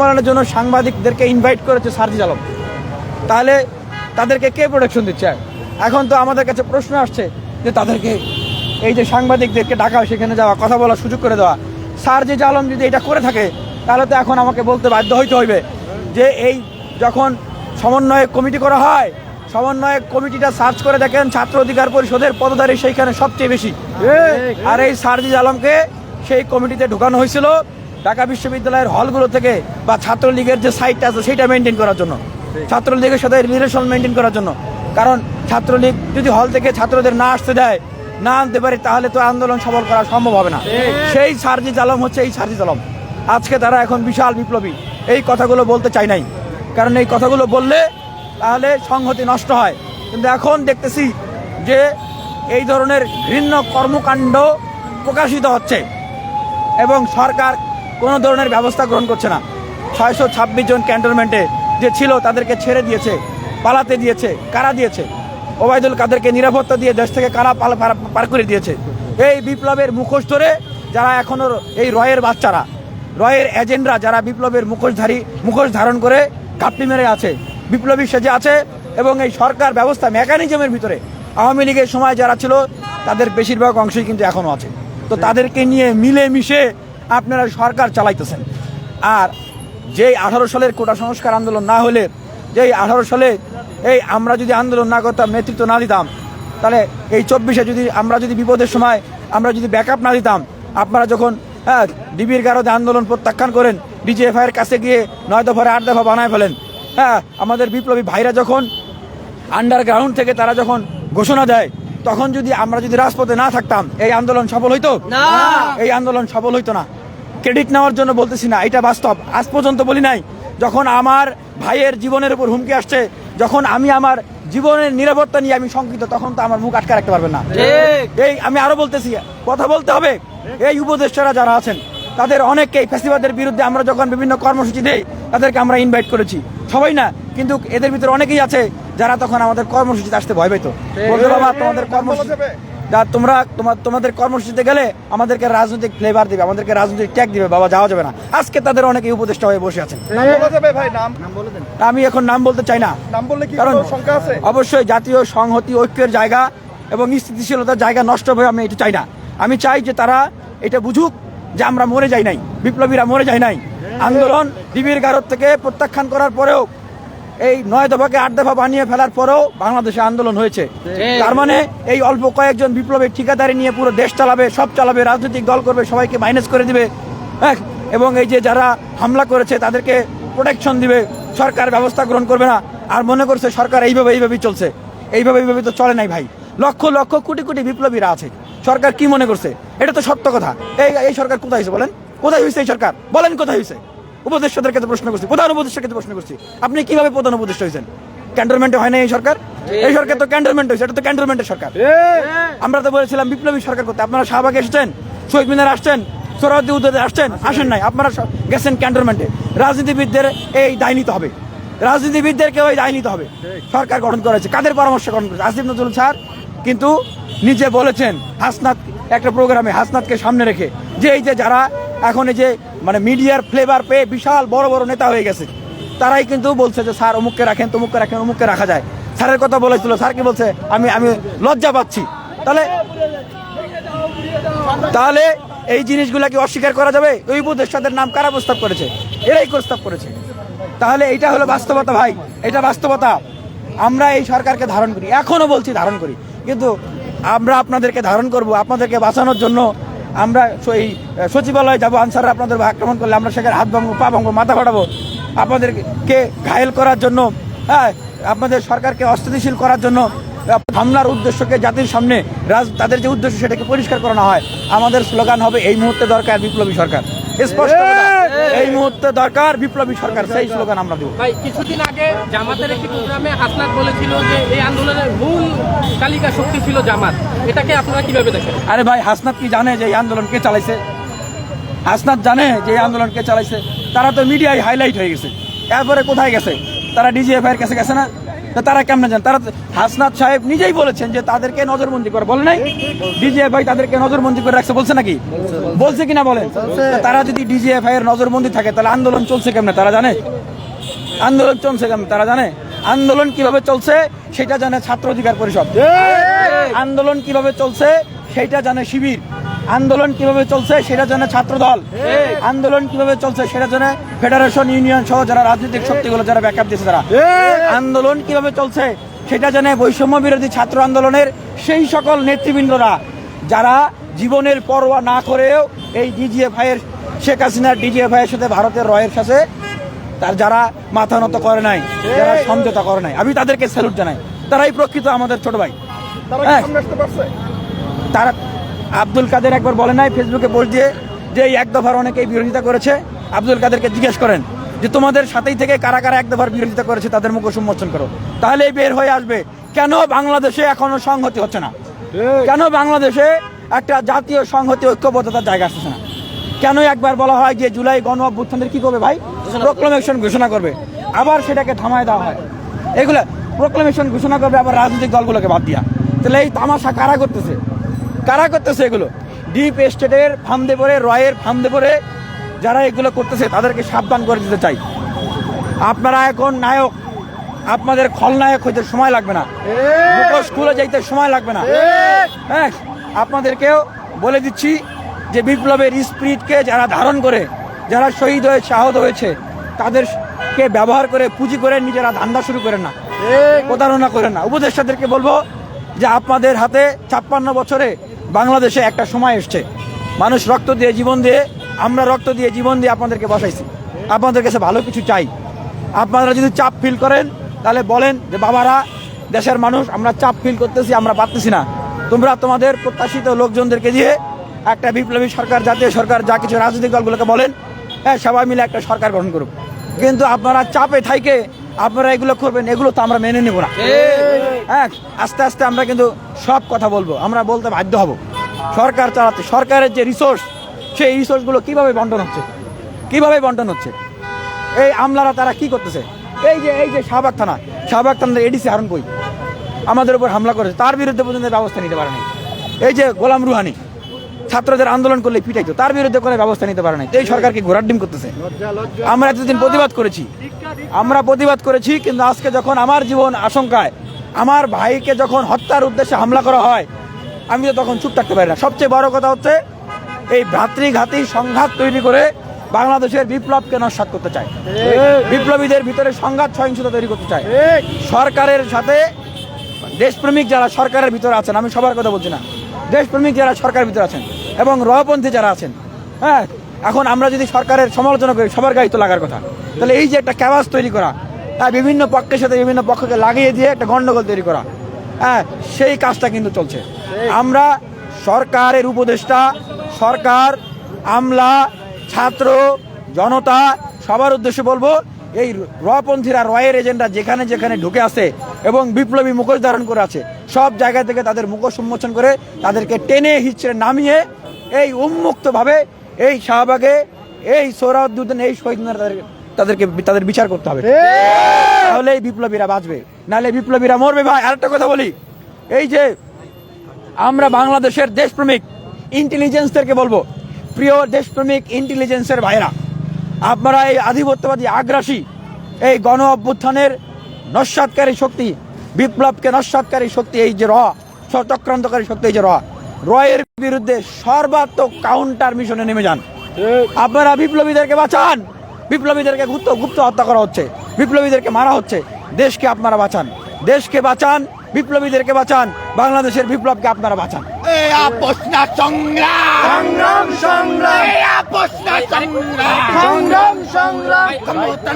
বানানোর জন্য সাংবাদিকদেরকে ইনভাইট করেছে সার্জিস আলম। তাহলে তাদেরকে কে প্রোটেকশন দিচ্ছে? এখন তো আমাদের কাছে প্রশ্ন আসছে যে তাদেরকে এই যে সাংবাদিকদেরকে ডাকা হয় সেখানে যাওয়া কথা বলার সুযোগ করে দেওয়া। সার্জিস আলম যদি এটা করে থাকে তাহলে তো এখন আমাকে বলতে বাধ্য হইতে হইবে যে এই যখন সমন্বয়ক কমিটি করা হয় সমন্বয়ক কমিটিটা সার্চ করে দেখেন ছাত্র অধিকার পরিষদের পদধারী সেইখানে সবচেয়ে বেশি। আর এই সার্জিস আলমকে সেই কমিটিতে ঢুকানো হয়েছিল। ঢাকা বিশ্ববিদ্যালয়ের হলগুলো থেকে বা ছাত্রলীগের যে সাইটটা আছে সেটা মেনটেন করার জন্য। ছাত্রলীগের সাথে রিলেশন মেনটেন করার জন্য। কারণ ছাত্রলীগ যদি হল থেকে ছাত্রদের না আসতে দেয় না আনতে পারে তাহলে তো আন্দোলন সফল করা সম্ভব হবে না। সেই সার্জিস আলম হচ্ছে এই সার্জিস আলম আজকে তারা এখন বিশাল বিপ্লবী। এই কথাগুলো বলতে চাই নাই। কারণ এই কথাগুলো বললে তাহলে সংহতি নষ্ট হয়। কিন্তু এখন দেখতেছি যে এই ধরনের ঘৃণ্য কর্মকাণ্ড প্রকাশিত হচ্ছে। এবং সরকার কোনো ধরনের ব্যবস্থা গ্রহণ করছে না। ছয়শো ছাব্বিশ জন ক্যান্টনমেন্টে যে ছিল তাদেরকে ছেড়ে দিয়েছে, পালাতে দিয়েছে, কারা দিয়েছে? ওবায়দুল কাদেরকে নিরাপত্তা দিয়ে দেশ থেকে কারা পার- করে দিয়েছে? এই বিপ্লবের মুখোশ ধরে যারা এখনও এই রয়ের বাচ্চারা, রয়ের এজেন্টরা যারা বিপ্লবের মুখোশধারী, মুখোশ ধারণ করে কাপড়ি মেরে আছে, বিপ্লবী সেজে আছে এবং এই সরকার ব্যবস্থা মেকানিজমের ভিতরে আওয়ামী লীগের সময় যারা ছিল, তাদের বেশিরভাগ অংশই কিন্তু এখনও আছে। তো তাদেরকে নিয়ে মিলে মিশে আপনারা সরকার চালাইতেছেন। আর যেই আঠারো সালের কোটা সংস্কার আন্দোলন না হলে যেই আঠারো সালে এই আমরা যদি আন্দোলন না করতাম নেতৃত্ব না দিতাম তাহলে এই চব্বিশে যদি আমরা যদি বিপদের সময় আমরা যদি ব্যাকআপ না দিতাম আপনারা যখন হ্যাঁ ডিবির গারদে আন্দোলন প্রত্যাখ্যান করেন ডিজিএফআই এর কাছে গিয়ে নয় দফারে আট দফা বানায় ফেলেন হ্যাঁ আমাদের বিপ্লবী ভাইরা যখন আন্ডারগ্রাউন্ড থেকে তারা যখন ঘোষণা দেয় তখন যদি আমরা যদি রাজপথে না থাকতাম এই আন্দোলন সফল হইতো? না। এই আন্দোলন সফল হইতো না। ক্রেডিট নেওয়ার জন্য বলতেছি না এটা বাস্তব। আজ পর্যন্ত বলি নাই যখন আমার ভাইয়ের জীবনের উপর হুমকি আসছে যখন আমি আমার জীবনের নিরাপত্তা নিয়ে আমি শঙ্কিত তখন তো আমার মুখ আটকে রাখতে পারবেন না। এই আমি আরও বলতেছি কথা বলতে হবে এই উপদেষ্টারা যারা আছেন তাদের অনেককেই ফ্যাসিবাদের বিরুদ্ধে আমরা যখন বিভিন্ন কর্মসূচি দেই তাদেরকে আমরা ইনভাইট করেছি। সবাই না কিন্তু এদের ভিতরে অনেকেই আছে যারা তখন আমাদের কর্মসূচিতে আসতে ভয় পেত বলতে বাবা তোমাদের কর্মসূচি যা তোমরা তোমার তোমাদের কর্মসূচিতে গেলে আমাদেরকে রাজনৈতিক ফ্লেভার দিবে আমাদেরকে রাজনৈতিক ট্যাগ দিবে বাবা যাওয়া যাবে না। আজকে তাদের অনেকেই উপদেষ্টা হয়ে বসে আছেন। আমি এখন নাম বলতে চাই না। বললে কি কারণ কোনো শঙ্কা আছে? অবশ্যই জাতীয় সংহতি ঐক্যের জায়গা এবং স্থিতিশীলতার জায়গা নষ্ট হবে আমি এটা চাই না। আমি চাই যে তারা এটা বুঝুক যে আমরা মরে যাই নাই বিপ্লবীরা মরে যাই নাই। আন্দোলন ডিবির গারদ থেকে প্রত্যাখ্যান করার পরেও এই নয় দফাকে আট দফা বানিয়ে ফেলার পরেও বাংলাদেশে আন্দোলন হয়েছে। তার মানে এই অল্প কয়েকজন বিপ্লবের ঠিকাদারি নিয়ে পুরো দেশ চালাবে সব চালাবে রাজনৈতিক দল করবে সবাইকে মাইনাস করে দিবে হ্যাঁ? এবং এই যে যারা হামলা করেছে তাদেরকে প্রোটেকশন দিবে সরকার ব্যবস্থা গ্রহণ করবে না। আর মনে করছে সরকার এইভাবে এইভাবেই চলছে। এইভাবে এইভাবে তো চলে নাই ভাই। লক্ষ লক্ষ কোটি কোটি বিপ্লবীরা আছে। সরকার কি মনে করছে? এটা তো সত্য কথা। এই এই সরকার কোথায় হয়েছে বলেন? কোথায় হয়েছে এই সরকার? বলেন কোথায় হয়েছে? উপদেষ্টাদের কাছে প্রশ্ন করছি প্রধান উপদেষ্টার কাছে প্রশ্ন করছি। আপনি কীভাবে প্রধান উপদেষ্টা হয়েছেন? ক্যান্টনমেন্টে হয় না এই সরকার? এই সরকার তো ক্যান্টনমেন্ট হয়েছে এটা তো ক্যান্টনমেন্টের সরকার। আমরা তো বলেছিলাম বিপ্লবী সরকার করতে। আপনারা শাহবাগে এসেছেন শহীদ মিনার আসছেন সোহরাওয়ার্দী উদ্যোগে আসছেন আসেন নাই আপনারা গেছেন ক্যান্টনমেন্টে। রাজনীতিবিদদের এই দায় নিতে হবে। রাজনীতিবিদদেরকেও এই দায় নিতে হবে। সরকার গঠন করেছে। কাদের পরামর্শ গঠন করেছে? আসিফ নজরুল স্যার কিন্তু নিজে বলেছেন হাসনাত একটা প্রোগ্রামে হাসনাতকে সামনে রেখে যে এই যে যারা এখন এই যে মানে মিডিয়ার ফ্লেভার পেয়ে বিশাল বড় বড় নেতা হয়ে গেছে। তারাই কিন্তু বলছে যে, স্যার, অমুককে রাখেন, তমুককে রাখেন, অমুককে রাখা যায়। স্যারের কথা বলেছিল, স্যার কি বলছে? আমি আমি লজ্জা পাচ্ছি। তাহলে তাহলে এই জিনিসগুলা কি অস্বীকার করা যাবে? ওই উপদেষ্টাদের নাম কারা প্রস্তাব করেছে? এরাই প্রস্তাব করেছে। তাহলে এটা হলো বাস্তবতা ভাই, এটা বাস্তবতা। আমরা এই সরকারকে ধারণ করি, এখনও বলছি ধারণ করি। কিন্তু আমরা আপনাদেরকে ধারণ করব, আপনাদেরকে বাঁচানোর জন্য আমরা এই সচিবালয়ে যাব, আনসাররা আপনাদের আক্রমণ করলে আমরা সেখানে হাত ভাঙবো, পা ভাঙবো, মাথা ফাটাবো। আপনাদেরকে ঘায়েল করার জন্য হ্যাঁ আপনাদের সরকারকে অস্থিতিশীল করার জন্য হামলার উদ্দেশ্যকে জাতির সামনে রাজ তাদের যে উদ্দেশ্য সেটাকে পরিষ্কার করানো হয়। আমাদের স্লোগান হবে, এই মুহূর্তে দরকার বিপ্লবী সরকার। স্পষ্ট এই। মুহূর্তে দরকার বিপ্লবী সরকার সেই স্লোগান আমরা দেবো। ভাই কিছুদিন আগে জামাতের একটি প্রোগ্রামে হাসনাত বলেছিল যে এই আন্দোলনের মূল তালিকা শক্তি ছিল জামাত। এটাকে আপনারা কীভাবে দেখেন? আরে ভাই হাসনাত কি জানে যে এই আন্দোলন কে চালাইছে? হাসনাত জানে যে এই আন্দোলন কে চালাইছে? তারা তো মিডিয়ায় হাইলাইট হয়ে গেছে। এরপরে কোথায় গেছে? তারা ডিজিএফআই এর কাছে গেছে না? তা তারা কেমনে জান? তারা হাসনাত সাহেব নিজেই বলেছেন যে তাদেরকে নজরবন্দি করে। বলে নাই? ডিজিএফ ভাই তাদেরকে নজরবন্দি করে রাখছে বলছে নাকি? বলছে কিনা বলেন? তারা যদি ডিজিএফ এর নজরবন্দি থাকে তাহলে আন্দোলন চলছে কেমনে? তারা জানে? আন্দোলন চলছে কেমনে? তারা জানে? আন্দোলন কীভাবে চলছে সেটা জানে ছাত্র অধিকার পরিষদ। আন্দোলন কীভাবে চলছে সেটা জানে শিবির। আন্দোলন কীভাবে চলছে সেটা জানে ছাত্র দল আন্দোলন কীভাবে চলছে সেটা জানে ফেডারেশন ইউনিয়ন সহ যারা রাজনৈতিক শক্তিগুলো যারা ব্যাকআপ দিচ্ছে তারা। আন্দোলন কীভাবে চলছে সেটা জানে বৈষম্য বিরোধী ছাত্র আন্দোলনের সেই সকল নেতৃবৃন্দরা। যারা জীবনের পরোয়া না করেও এই ডিজিএফ এর শেখ হাসিনার ডিজিএফ এর সাথে ভারতের রয়ের সাথে তার যারা মাথা নত করে নাই যারা সমঝোতা করে নাই আমি তাদেরকে স্যালুট জানাই। তারাই প্রকৃত আমাদের ছোট ভাই। হ্যাঁ। তারা আব্দুল কাদের একবার বলে নাই ফেসবুকে পোস্ট দিয়ে যে এই এক দফার অনেকেই বিরোধিতা করেছে। আব্দুল কাদেরকে জিজ্ঞেস করেন যে তোমাদের সাথেই থেকে কারা কারা এক দফার বিরোধিতা করেছে তাদের মুখ উন্মোচন করো। তাহলেই বের হয়ে আসবে কেন বাংলাদেশে এখনও সংহতি হচ্ছে না? কেন বাংলাদেশে একটা জাতীয় সংহতি ঐক্যবদ্ধতার জায়গা আসছে না? কেন একবার বলা হয় যে জুলাই গণ অভ্যুত্থানের কি করবে ভাই? প্রোক্লামেশন ঘোষণা করবে। আবার সেটাকে থামায় দেওয়া হয়। এগুলো প্রোক্লামেশন ঘোষণা করবে আবার রাজনৈতিক দলগুলোকে বাদ দিয়া। তাহলে এই তামাশা কারা করতেছে? কারা করতেছে এগুলো? ডিপ এস্টেটের ফার্মদে পরে রয়ের ফার্মদে পরে যারা এগুলো করতেছে, তাদেরকে সাবধান করে দিতে চাই। আপনারা এখন নায়ক, আপনাদের খলনায়ক হইতে সময় লাগবে না। খুলে যাইতে সময় লাগবে না। হ্যাঁ আপনাদেরকেও বলে দিচ্ছি যে বিপ্লবের স্পিরিটকে যারা ধারণ করে, যারা শহীদ হয়ে শাহত হয়েছে, তাদেরকে ব্যবহার করে, পুঁজি করে নিজেরা ধান্দা শুরু করেন না। প্রতারণা করেন না। উপদেষ্টাদেরকে বলব যে আপনাদের হাতে ছাপ্পান্ন বছরে বাংলাদেশে একটা সময় এসছে। মানুষ রক্ত দিয়ে জীবন দিয়ে, আমরা রক্ত দিয়ে জীবন দিয়ে আপনাদেরকে বসাইছি। আপনাদের কাছে ভালো কিছু চাই। আপনারা যদি চাপ ফিল করেন, তাহলে বলেন যে, বাবারা, দেশের মানুষ, আমরা চাপ ফিল করতেছি, আমরা পারতেছি না। তোমরা তোমাদের প্রত্যাশিত লোকজনদেরকে দিয়ে একটা বিপ্লবী সরকার, জাতীয় সরকার, যা কিছু রাজনৈতিক দলগুলোকে বলেন হ্যাঁ সবাই মিলে একটা সরকার গঠন করুক। কিন্তু আপনারা চাপে থাইকে আপনারা এগুলো করবেন এগুলো তো আমরা মেনে নেব না। হ্যাঁ আস্তে আস্তে আমরা কিন্তু সব কথা বলব আমরা বলতে বাধ্য হব। সরকার চালাতে সরকারের যে রিসোর্স সেই রিসোর্সগুলো কীভাবে বন্টন হচ্ছে? কীভাবে বন্টন হচ্ছে? এই আমলারা তারা কি করতেছে? এই যে এই যে শাহবাগ থানা শাহবাগ থানার এডিসি হারুন কই? আমাদের উপর হামলা করেছে তার বিরুদ্ধে পর্যন্ত ব্যবস্থা নিতে পারেনি। এই যে গোলাম রুহানি ছাত্রদের আন্দোলন করলে পিটাইতো, তার বিরুদ্ধে কোনো ব্যবস্থা নিতে পারে তো এই সরকারকে ঘোরার ডিম করতেছে? আমরা এতদিন প্রতিবাদ করেছি। আমরা প্রতিবাদ করেছি, কিন্তু আজকে যখন আমার জীবন আশঙ্কায়, আমার ভাইকে যখন হত্যার উদ্দেশ্যে হামলা করা হয়, আমি তো তখন চুপ থাকতে পারি না। সবচেয়ে বড় কথা হচ্ছে, এই ভ্রাতৃঘাতী সংঘাত তৈরি করে বাংলাদেশের বিপ্লবকে নস্বাত করতে চায়। বিপ্লবীদের ভিতরে সংঘাত সহিংসতা তৈরি করতে চায়। সরকারের সাথে দেশপ্রেমিক যারা সরকারের ভিতরে আছেন, আমি সবার কথা বলছি না, দেশপ্রেমিক যারা সরকারের ভিতরে আছেন এবং রহপন্থী যারা আছেন হ্যাঁ? এখন আমরা যদি সরকারের সমালোচনা করি, সবার গায়ে তো লাগার কথা। তাহলে এই যে একটা ক্যাবাস তৈরি করা হ্যাঁ বিভিন্ন পক্ষের সাথে বিভিন্ন পক্ষকে লাগিয়ে দিয়ে একটা গণ্ডগোল তৈরি করা হ্যাঁ সেই কাজটা কিন্তু চলছে। আমরা সরকারের উপদেষ্টা, সরকার, আমলা, ছাত্র, জনতা, সবার উদ্দেশ্যে বলব এই রপন্থীরা রয়ের এজেন্ডা যেখানে যেখানে ঢুকে আছে এবং বিপ্লবী মুখোশ ধারণ করে আছে। সব জায়গা থেকে তাদের মুখোশ উন্মোচন করে তাদেরকে টেনে হিচড়ে নামিয়ে এই উন্মুক্তভাবে এই শাহবাগে এই সোহরাউদ্দিন এই শহীদ তাদের- তাদেরকে তাদের বিচার করতে হবে। তাহলে এই বিপ্লবীরা বাঁচবে। নাহলে বিপ্লবীরা মরবে ভাই। আরেকটা কথা বলি। এই যে আমরা বাংলাদেশের দেশপ্রেমিক ইন্টেলিজেন্সদেরকে বলব। প্রিয় দেশপ্রেমিক ইন্টেলিজেন্সের ভাইরা আপনারা এই আধিপত্যবাদী আগ্রাসী, এই গণ অভ্যুত্থানের নস্বাতকারী শক্তি, বিপ্লবকে নস্বাতকারী শক্তি, এই যে র চক্রান্তকারী শক্তি, এই যে র, রয়ের বিরুদ্ধে সর্বাত্মক কাউন্টার মিশনে নেমে যান। আপনারা বিপ্লবীদেরকে বাঁচান। বিপ্লবীদেরকে গুপ্ত গুপ্ত হত্যা করা হচ্ছে। বিপ্লবীদেরকে মারা হচ্ছে। দেশকে আপনারা বাঁচান। দেশকে বাঁচান, বিপ্লবীদেরকে বাঁচান। বাংলাদেশের বিপ্লবকে আপনারা বাঁচান। আপোষ না সংগ্রাম। সংগ্রাম সংগ্রাম। আপোষ না সংগ্রাম। সংগ্রাম সংগ্রাম। ক্ষমতা।